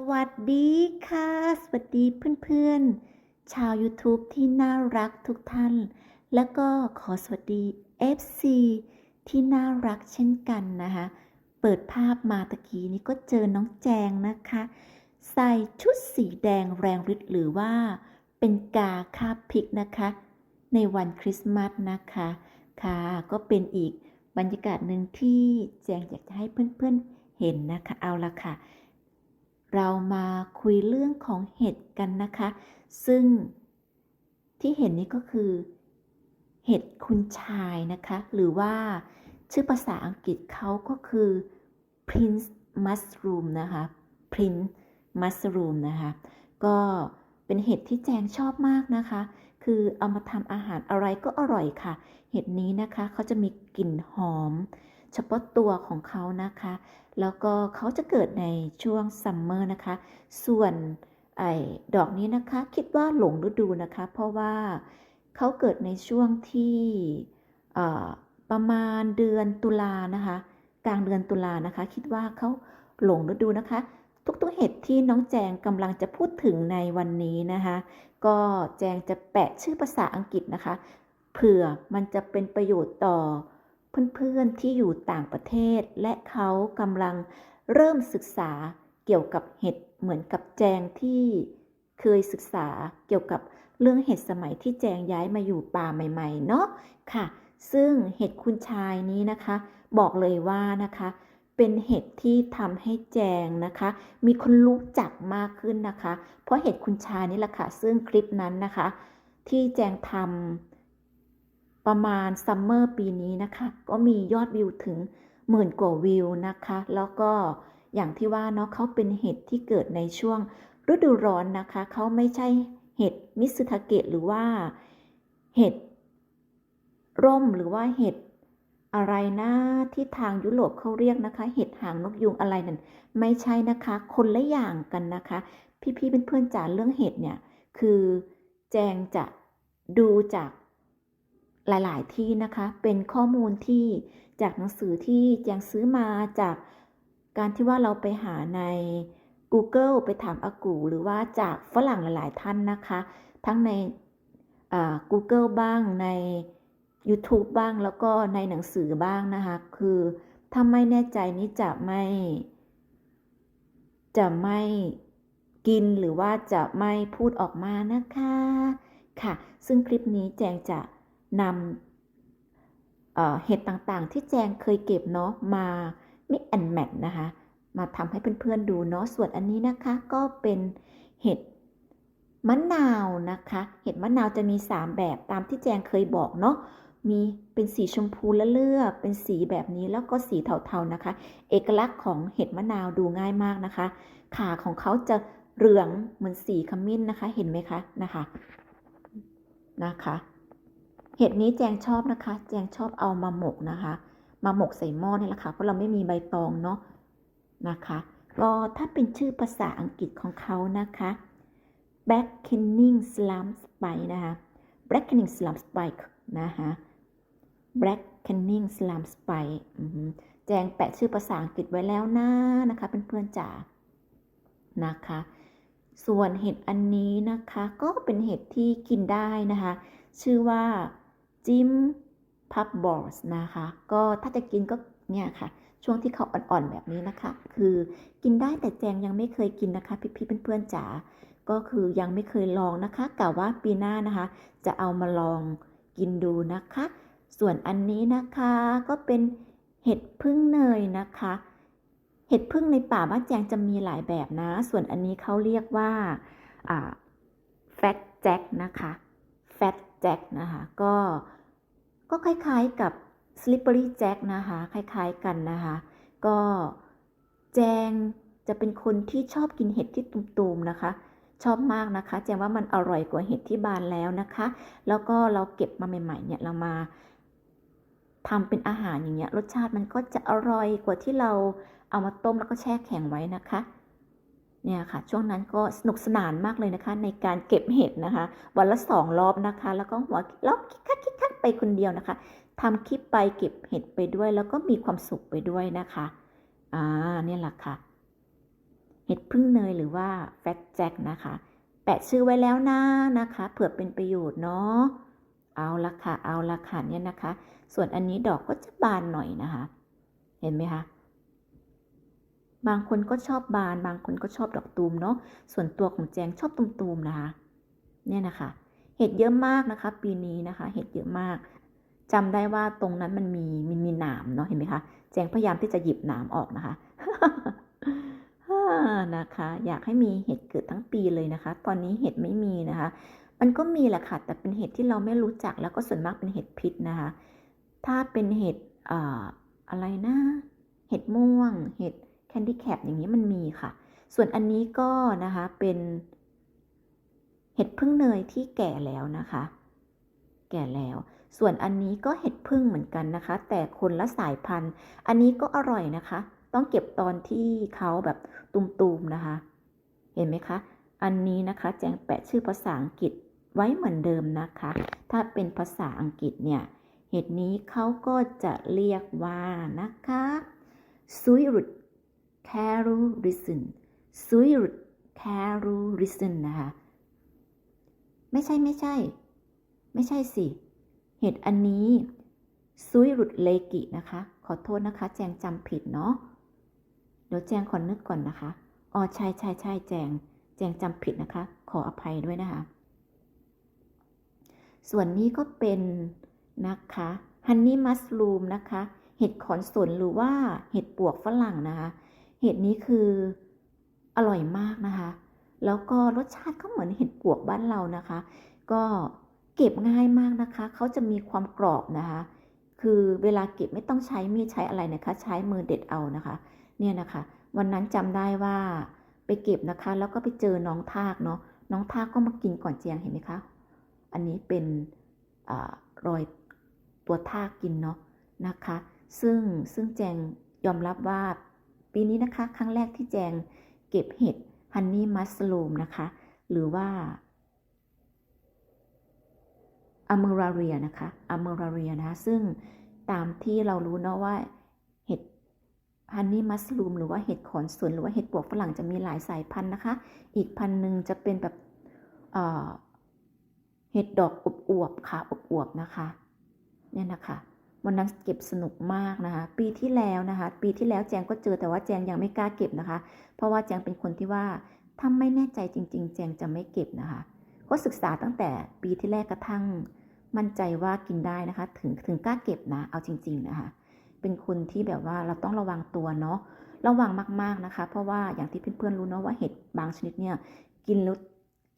สวัสดีค่ะ สวัสดีเพื่อนๆ ชาว YouTube ที่น่ารักทุกท่าน แล้วก็ขอสวัสดี FC ที่น่ารักเช่นกันนะคะ เปิดภาพมาตะกี้นี้ก็เจอน้องแจงนะคะ ใส่ชุดสีแดงแรงฤทธิ์หรือว่าเป็นกาคาบพิกนะคะ ในวันคริสต์มาสนะคะ ค่ะ ก็เป็นอีกบรรยากาศหนึ่งที่แจงอยากจะให้เพื่อนๆเห็นนะคะ เอาละค่ะ เรามาคุยเรื่องของเห็ดกันนะคะ ซึ่งที่เห็นนี้ก็คือ เห็ดคุณชายนะคะ หรือว่าชื่อภาษาอังกฤษเขาก็คือ prince mushroom นะคะ prince mushroom นะคะ ก็เป็นเห็ดที่แจงชอบมากนะคะ คือเอามาทำอาหารอะไรก็อร่อยค่ะ เห็ดนี้นะคะเขาจะมีกลิ่นหอม เฉพาะตัวของเขานะคะ แล้วก็เขาจะเกิดในช่วงซัมเมอร์นะคะ ส่วนไอ้ดอกนี้นะคะคิดว่าหลงฤดูนะคะ เพราะว่าเขาเกิดในช่วงที่ประมาณเดือนตุลานะคะ กลางเดือนตุลานะคะ คิดว่าเขาหลงฤดูนะคะ ทุกๆเห็ดที่น้องแจงกำลังจะพูดถึงในวันนี้นะคะ ก็แจงจะแปะชื่อภาษาอังกฤษนะคะ เผื่อมันจะเป็นประโยชน์ต่อ เพื่อนๆที่อยู่ต่างประเทศ และเขากำลังเริ่มศึกษาเกี่ยวกับเห็ดเหมือนกับแจงที่เคยศึกษาเกี่ยวกับเรื่องเห็ดสมัยที่แจงย้ายมาอยู่ป่าใหม่ๆเนาะค่ะ ซึ่งเห็ดคุณชายนี้นะคะ บอกเลยว่านะคะ เป็นเห็ดที่ทำให้แจงนะคะ มีคนรู้จักมากขึ้นนะคะ เพราะเห็ดคุณชายนี่แหละค่ะซึ่งคลิปนั้นนะคะ ที่แจงทำ ประมาณซัมเมอร์ปีนี้นะคะ ก็มียอดวิวถึงหมื่นกว่าวิวนะคะ แล้วก็อย่างที่ว่าเนาะเขาเป็นเห็ดที่เกิดในช่วงฤดูร้อนนะคะ เขาไม่ใช่เห็ดมิสุทาเกะหรือว่าเห็ดร่มหรือว่าเห็ดอะไรนะที่ทางยุโรปเขาเรียกนะคะ เห็ดหางนกยุงอะไรนั่นไม่ใช่นะคะ คนละอย่างกันนะคะ พี่ๆเพื่อนๆจ๋าเรื่องเห็ดเนี่ย คือแจงจะดูจาก หลายๆ ที่นะคะ เป็นข้อมูลที่จากหนังสือที่แจงซื้อมาจากการที่ว่าเราไปหาใน Google ไปถามอากู หรือว่าจากฝรั่งหลาย ๆ ท่านนะคะ ทั้งใน Google บ้างใน YouTube บ้างแล้วก็ในหนังสือบ้างนะคะ คือถ้าไม่แน่ใจนี้จะไม่ จะไม่กินหรือว่าจะไม่พูดออกมานะคะ ค่ะ ซึ่งคลิปนี้แจงจะ นำเห็ดต่างๆ ที่แจงเคยเก็บเนาะมา mix and match นะคะ มาทำให้เพื่อนๆดูเนาะส่วนอันนี้นะคะก็เป็นเห็ดมะนาวนะคะ เห็ดมะนาวจะมี 3 แบบตามที่แจงเคยบอกเนาะมีเป็นสีชมพูและเลือกเป็นสีแบบนี้แล้วก็สีเทาๆนะคะ เอกลักษณ์ของเห็ดมะนาวดูง่ายมากนะคะ ขาของเขาจะเหลืองเหมือนสีขมิ้นนะคะ เห็นไหมคะนะคะนะคะ เห็ดนี้แจงชอบนะคะ แจงชอบเอามาหมกนะคะ มาหมกใส่หม้อนี่แหละค่ะ เพราะเราไม่มีใบตองเนาะนะคะก็ถ้าเป็นชื่อภาษาอังกฤษของเขานะคะ Blackening Slum Spice นะคะ Blackening Slum Spice นะคะ Blackening Slum Spice แจงแปะชื่อภาษาอังกฤษไว้แล้วนะนะคะเพื่อนๆจ๋านะคะ ส่วนเห็ดอันนี้นะคะ ก็เป็นเห็ดที่กินได้นะคะ ชื่อว่า จิ้มพับบอสนะคะ ก็ถ้าจะกินก็เนี่ยค่ะ ช่วงที่เขาอ่อนๆแบบนี้นะคะ คือกินได้แต่แจงยังไม่เคยกินนะคะ พี่ๆเพื่อนๆจ๋าก็คือยังไม่เคยลองนะคะกะว่าปีหน้านะคะ จะเอามาลองกินดูนะคะ ส่วนอันนี้นะคะก็เป็นเห็ดพึ่งเนยนะคะ เห็ดพึ่งในป่าบ้านแจงจะมีหลายแบบนะ ส่วนอันนี้เขาเรียกว่าแฟตแจ็คนะคะแฟต แจ็คนะคะ ก็ก็คล้ายๆกับ slippery jack นะคะ คล้ายๆกันนะคะ ก็แจงจะเป็นคนที่ชอบกินเห็ดที่ตุ่มๆนะคะ ชอบมากนะคะ แจงว่ามันอร่อยกว่าเห็ดที่บานแล้วนะคะ แล้วก็เราเก็บมาใหม่ ๆ เนี่ยเรามาทำเป็นอาหารอย่างเงี้ยรสชาติมันก็จะอร่อยกว่าที่เราเอามาต้มแล้วก็แช่แข็งไว้นะคะ เนี่ยค่ะช่วงนั้นก็สนุกสนานมากเลยนะคะในการเก็บเห็ดนะคะ วันละสองรอบนะคะ แล้วก็หัวเราะคิกคักคิกคักไปคนเดียวนะคะทำคลิปไปเก็บเห็ดไปด้วย แล้วก็มีความสุขไปด้วยนะคะอ่าเนี่ยแหละค่ะ เห็ดพึ่งเนยหรือว่าแฟตแจ็คนะคะ แปะชื่อไว้แล้วนะนะคะเผื่อเป็นประโยชน์เนาะเอาละค่ะเอาละค่ะเนี่ยนะคะ ส่วนอันนี้ดอกก็จะบานหน่อยนะคะ เห็นไหมคะ บางคนก็ชอบบาน บางคนก็ชอบดอกตูมเนาะ ส่วนตัวของแจงชอบตูมๆนะคะ เนี่ยนะคะ เห็ดเยอะมากนะคะ ปีนี้นะคะ เห็ดเยอะมากจำได้ว่าตรงนั้นมันมีมันมีหนามเนาะ เห็นไหมคะ แจงพยายามที่จะหยิบหนามออกนะคะนะคะ อยากให้มีเห็ดเกิดทั้งปีเลยนะคะ ตอนนี้เห็ดไม่มีนะคะ มันก็มีแหละค่ะ แต่เป็นเห็ดที่เราไม่รู้จัก แล้วก็ส่วนมากเป็นเห็ดพิษนะคะ ถ้าเป็นเห็ดอ่าอะไรนะ เห็ดม่วง เห็ด แคนดี้แคปอย่างนี้มันมีค่ะ ส่วนอันนี้ก็นะคะเป็นเห็ดพึ่งเนยที่แก่แล้วนะคะ แก่แล้ว ส่วนอันนี้ก็เห็ดพึ่งเหมือนกันนะคะ แต่คนละสายพันธุ์ อันนี้ก็อร่อยนะคะ ต้องเก็บตอนที่เขาแบบตุมๆนะคะ เห็นไหมคะ อันนี้นะคะแจงแปะชื่อภาษาอังกฤษไว้เหมือนเดิมนะคะ ถ้าเป็นภาษาอังกฤษเนี่ย เห็ดนี้เขาก็จะเรียกว่านะคะ s u i r t c a r o r i s o n s u i t c a r o r i s o n นะคะ ไม่ใช่ไม่ใช่ ไม่ใช่สิ เห็ดอันนี้ซุยรุดเลกินะคะ ขอโทษนะคะ แจงจำผิดเนาะ เดี๋ยวแจงขอนึกก่อนนะคะ อ๋อใช่ใช่ใช่แจง แจงจำผิดนะคะ ขออภัยด้วยนะคะ ส่วนนี้ก็เป็นนะคะฮันนี่มัสลูมนะคะ เห็ดขอนสนหรือว่าเห็ดปวกฝรั่งนะคะ เห็ดนี้คืออร่อยมากนะคะ แล้วก็รสชาติก็เหมือนเห็ดปวกบ้านเรานะคะ ก็เก็บง่ายมากนะคะ เขาจะมีความกรอบนะคะ คือเวลาเก็บไม่ต้องใช้มีดใช้อะไรนะคะ ใช้มือเด็ดเอานะคะ เนี่ยนะคะ วันนั้นจำได้ว่าไปเก็บนะคะ แล้วก็ไปเจอน้องทากเนาะ น้องทากก็มากินก่อนเจียงเห็นไหมคะ อันนี้เป็นอรอยตัวทากกินเนาะนะคะ ซึ่งซึ่งแจงยอมรับว่า ปีนี้นะคะ ครั้งแรกที่แจงเก็บเห็ดฮันนี่มัสลูมนะคะ หรือว่าอเมราเรียนะคะอเมราเรียนะคะ ซึ่งตามที่เรารู้เนาะว่าเห็ดฮันนี่มัสลูมหรือว่าเห็ดขอนสวนหรือว่าเห็ดปวกฝรั่งจะมีหลายสายพันธุ์นะคะ อีกพันธุ์หนึ่งจะเป็นแบบเห็ดดอกอบอวบค่ะอวบนะคะ เนี่ยนะคะ วันนั้นเก็บสนุกมากนะคะ ปีที่แล้วนะคะ ปีที่แล้วแจงก็เจอแต่ว่าแจงยังไม่กล้าเก็บนะคะ เพราะว่าแจงเป็นคนที่ว่าถ้าไม่แน่ใจจริง ๆ แจงจะไม่เก็บนะคะ ก็ศึกษาตั้งแต่ปีที่แรกกระทั่ง มั่นใจว่ากินได้นะคะ ถึงถึงกล้าเก็บนะ เอาจริง ๆนะคะ เป็นคนที่แบบว่าเราต้องระวังตัวเนาะ ระวังมากๆนะคะ เพราะว่าอย่างที่เพื่อนๆรู้เนาะว่าเห็ดบางชนิดเนี่ยกินแล้ว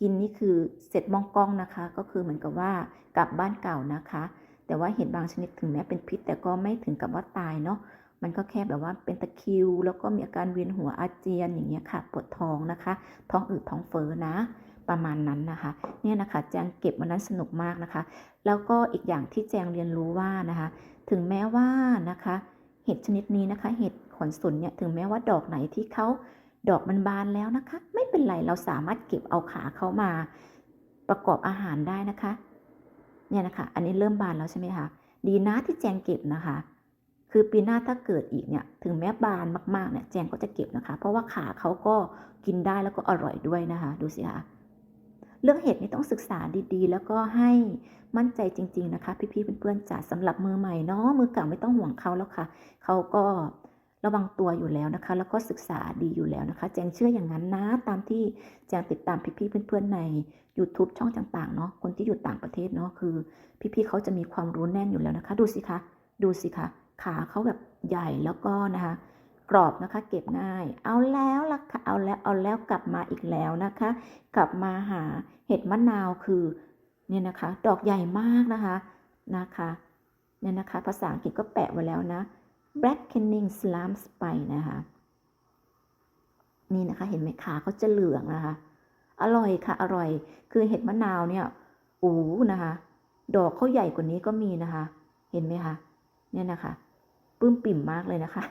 กินนี่คือเสร็จมองกล้องนะคะ ก็คือเหมือนกับว่ากลับบ้านเก่านะคะ แต่ว่าเห็ดบางชนิดถึงแม้เป็นพิษ แต่ก็ไม่ถึงกับว่าตายเนาะ มันก็แค่แบบว่าเป็นตะคิว แล้วก็มีอาการเวียนหัวอาเจียนอย่างเงี้ยค่ะ ปวดท้องนะคะ ท้องอืดท้องเฟ้อนะ ประมาณนั้นนะคะ เนี่ยนะคะแจงเก็บวันนั้นสนุกมากนะคะ แล้วก็อีกอย่างที่แจงเรียนรู้ว่านะคะ ถึงแม้ว่านะคะ เห็ดชนิดนี้นะคะ เห็ดขอนสนเนี่ย ถึงแม้ว่าดอกไหนที่เขาดอกมันบานแล้วนะคะ ไม่เป็นไร เราสามารถเก็บเอาขาเขามาประกอบอาหารได้นะคะ เนี่ยนะคะ อันนี้เริ่มบานแล้วใช่ไหมคะ ดีนะที่แจงเก็บนะคะ คือปีหน้าถ้าเกิดอีกเนี่ย ถึงแม้บานมากๆเนี่ย แจงก็จะเก็บนะคะ เพราะว่าขาเขาก็กินได้แล้วก็อร่อยด้วยนะคะ ดูสิคะ เรื่องเห็ดนี่ต้องศึกษาดีๆ แล้วก็ให้มั่นใจจริง ๆนะคะ พี่ๆเพื่อนๆจ๋าสำหรับมือใหม่เนาะ มือเก่าไม่ต้องห่วงเขาแล้วค่ะ เขาก็ ระวังตัวอยู่แล้วนะคะ แล้วก็ศึกษาดีอยู่แล้วนะคะ แจงเชื่ออย่างนั้นนะตามที่แจงติดตามพี่ๆเพื่อนๆใน YouTube ช่องต่างๆเนาะคนที่อยู่ต่างประเทศเนาะคือ พี่ๆเขาจะมีความรู้แน่นอยู่แล้วนะคะ ดูสิคะดูสิคะขาเขาแบบใหญ่แล้วก็นะคะกรอบนะคะเก็บง่าย เอาแล้วล่ะค่ะเอาแล้วเอาแล้วกลับมาอีกแล้วนะคะ กลับมาหาเห็ดมะนาวคือเนี่ยนะคะ ดอกใหญ่มากนะคะนะคะเนี่ยนะคะ ภาษาอังกฤษก็แปะไว้แล้วนะ black canning slum spice นะคะ นี่นะคะ เห็นไหมขาเขาจะเหลืองนะคะ อร่อยค่ะ อร่อย คือเห็ดมะนาวเนี่ยอูนะคะ ดอกเขาใหญ่กว่านี้ก็มีนะคะ เห็นไหมคะ เนี่ยนะคะปื้มปิ่มมากเลยนะคะ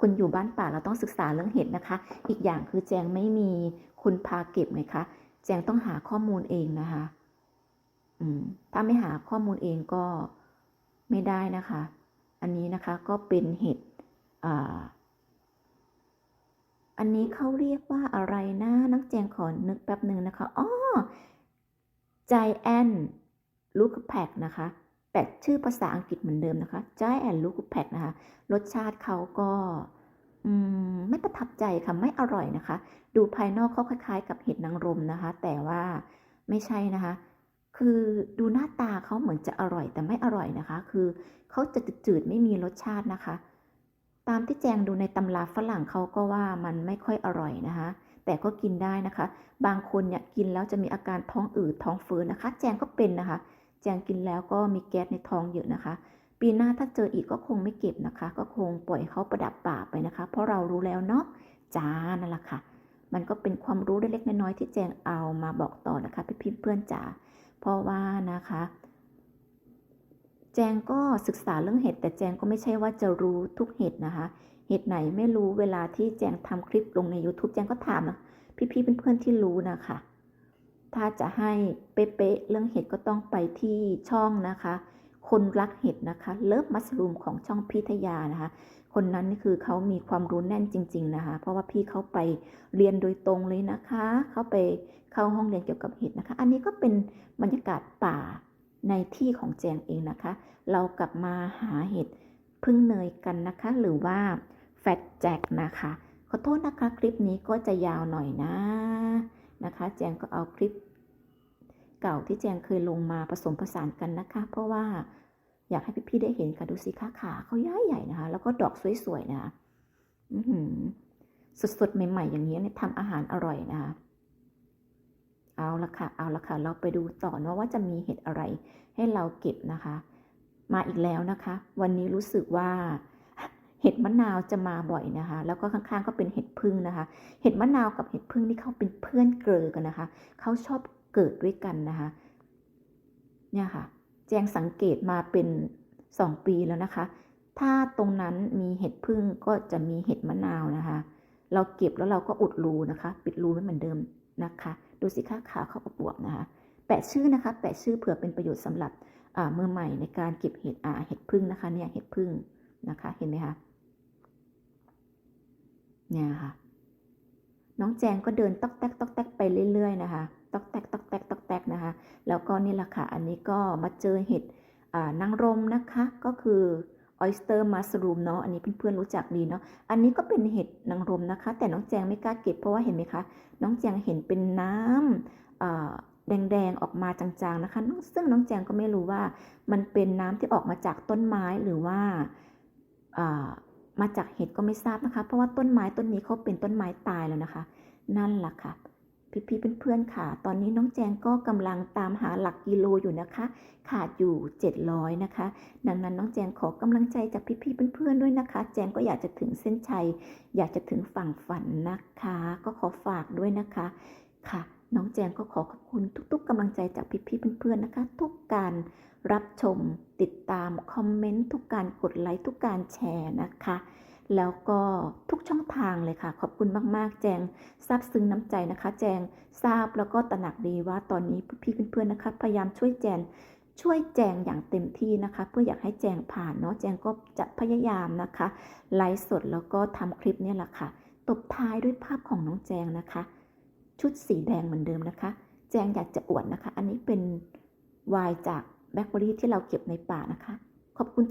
คนอยู่บ้านป่าเราต้องศึกษาเรื่องเห็ดนะคะ อีกอย่างคือแจงไม่มีคุณพาเก็บไงคะ แจงต้องหาข้อมูลเองนะคะ อืม ถ้าไม่หาข้อมูลเองก็ไม่ได้นะคะ อันนี้นะคะก็เป็นเห็ดอันนี้เขาเรียกว่าอะไรนะนักแจงขอนึกแป๊บหนึ่งนะคะอ๋อ Giant Look Pack นะคะแต่ชื่อภาษาอังกฤษเหมือนเดิมนะคะ Giant Look Pack นะคะ รสชาติเขาก็ไม่ประทับใจค่ะ ไม่อร่อยนะคะ ดูภายนอกเขาคล้าย ๆ กับเห็ดนางรมนะคะ แต่ว่าไม่ใช่นะคะ คือดูหน้าตาเขาเหมือนจะอร่อยแต่ไม่อร่อยนะคะ คือเขาจะจืดๆไม่มีรสชาตินะคะ ตามที่แจงดูในตำราฝรั่งเขาก็ว่ามันไม่ค่อยอร่อยนะคะ แต่ก็กินได้นะคะ บางคนเนี่ยกินแล้วจะมีอาการท้องอืดท้องฝืนนะคะ แจงก็เป็นนะคะ แจงกินแล้วก็มีแก๊สในท้องเยอะนะคะ ปีหน้าถ้าเจออีกก็คงไม่เก็บนะคะ ก็คงปล่อยเขาประดับป่าไปนะคะ เพราะเรารู้แล้วเนาะจ้านั่นแหละค่ะ มันก็เป็นความรู้เล็กๆน้อยๆที่แจงเอามาบอกต่อนะคะพี่ๆเพื่อนจ๋า เพราะว่านะคะ แจงก็ศึกษาเรื่องเห็ด แต่แจงก็ไม่ใช่ว่าจะรู้ทุกเห็ดนะคะ เห็ดไหนไม่รู้เวลาที่แจงทำคลิปลงใน YouTube แจงก็ถามนะพี่ๆเพื่อนๆที่รู้นะคะ ถ้าจะให้เป๊ะๆเรื่องเห็ดก็ต้องไปที่ช่องนะคะ คนรักเห็ดนะคะเลิฟมัสลูมของช่องพิทยานะคะคนนั้นนี่คือเขามีความรู้แน่นจริง ๆ นะคะ เพราะว่าพี่เขาไปเรียนโดยตรงเลยนะคะ เขาไป เข้าห้องเรียนเกี่ยวกับเห็ดนะคะ อันนี้ก็เป็นบรรยากาศป่าในที่ของแจงเองนะคะ เรากลับมาหาเห็ดพึ่งเนยกันนะคะ หรือว่าแฟตแจ็คนะคะ ขอโทษนะคะคลิปนี้ก็จะยาวหน่อยนะนะคะ แจงก็เอาคลิป เก่าที่แจงเคยลงมาผสมผสานกันนะคะ เพราะว่าอยากให้พี่ๆได้เห็นค่ะดูสิคะขาเขาย้ายใหญ่นะคะ แล้วก็ดอกสวยๆนะคะสดๆใหม่ๆอย่างนี้เนี่ยทำอาหารอร่อยนะคะ เอาละค่ะ เอาละค่ะ เราไปดูต่อนะว่าจะมีเห็ดอะไรให้เราเก็บนะคะ มาอีกแล้วนะคะ วันนี้รู้สึกว่าเห็ดมะนาวจะมาบ่อยนะคะ แล้วก็ข้างๆ ก็เป็นเห็ดพึ่งนะคะ เห็ดมะนาวกับเห็ดพึ่งนี่เขาเป็นเพื่อนเกลอกันนะคะ เขาชอบเกิดด้วยกันนะคะ เนี่ยค่ะ แจงสังเกตมาเป็น2ปีแล้วนะคะ ถ้าตรงนั้นมีเห็ดพึ่งก็จะมีเห็ดมะนาวนะคะ เราเก็บแล้วเราก็อุดรูนะคะ ปิดรูไว้เหมือนเดิมนะคะ ดูสิคะขาวเข้าประบวบนะคะแปะชื่อนะคะ แปะชื่อเผื่อเป็นประโยชน์สำหรับมือใหม่ในการเก็บเห็ดอ่าเห็ดพึ่งนะคะเนี่ยเห็ดพึ่งนะคะ เห็นไหมคะเนี่ยค่ะน้องแจงก็เดินตอกแตกตอกแตกไปเรื่อยๆนะคะตอกแตกตอกแตกตอกแตกนะคะ แล้วก็นี่แหละค่ะอันนี้ก็มาเจอเห็ดนางรมนะคะก็คือ oyster mushroom เนาะอันนี้เพื่อนๆรู้จักดีเนาะอันนี้ก็เป็นเห็ดนางรมนะคะ แต่น้องแจงไม่กล้าเก็บเพราะว่าเห็นไหมคะ น้องแจงเห็นเป็นน้ำอ่าแดงๆ ออกมาจางๆ นะคะ ซึ่งน้องแจงก็ไม่รู้ว่า มันเป็นน้ำที่ออกมาจากต้นไม้หรือว่าอ่ามาจากเห็ดก็ไม่ทราบนะคะ เพราะว่าต้นไม้ต้นนี้เขาเป็นต้นไม้ตายแล้วนะคะ นั่นแหละค่ะ พี่ๆเพื่อนๆค่ะ ตอนนี้น้องแจงก็กำลังตามหาหลักกิโลอยู่นะคะ ขาดอยู่ 700 นะคะ ดังนั้นน้องแจงขอกำลังใจจากพี่ๆเพื่อนๆด้วยนะคะ แจงก็อยากจะถึงเส้นชัย อยากจะถึงฝั่งฝันนะคะ ก็ขอฝากด้วยนะคะค่ะ น้องแจงก็ขอขอบคุณทุกๆกำลังใจจากพี่ๆเพื่อนๆนะคะ ทุกการรับชม ติดตามคอมเมนต์ทุกการกดไลค์ทุกการแชร์นะคะ แล้วก็ทุกช่องทางเลยค่ะ ขอบคุณมาก ๆ แจงซาบซึ้งน้ำใจนะคะ แจงทราบแล้วก็ตระหนักดีว่าตอนนี้พี่เพื่อนๆนะคะ พยายามช่วยแจงช่วยแจงอย่างเต็มที่นะคะ เพื่ออยากให้แจงผ่านเนาะแจงก็จะพยายามนะคะไลฟ์สดแล้วก็ทำคลิปเนี่ยแหละค่ะ ตบท้ายด้วยภาพของน้องแจงนะคะ ชุดสีแดงเหมือนเดิมนะคะ แจงอยากจะอวดนะคะ อันนี้เป็นไวน์จากแบล็คเบอรี่ที่เราเก็บในป่านะคะ ขอบคุณที่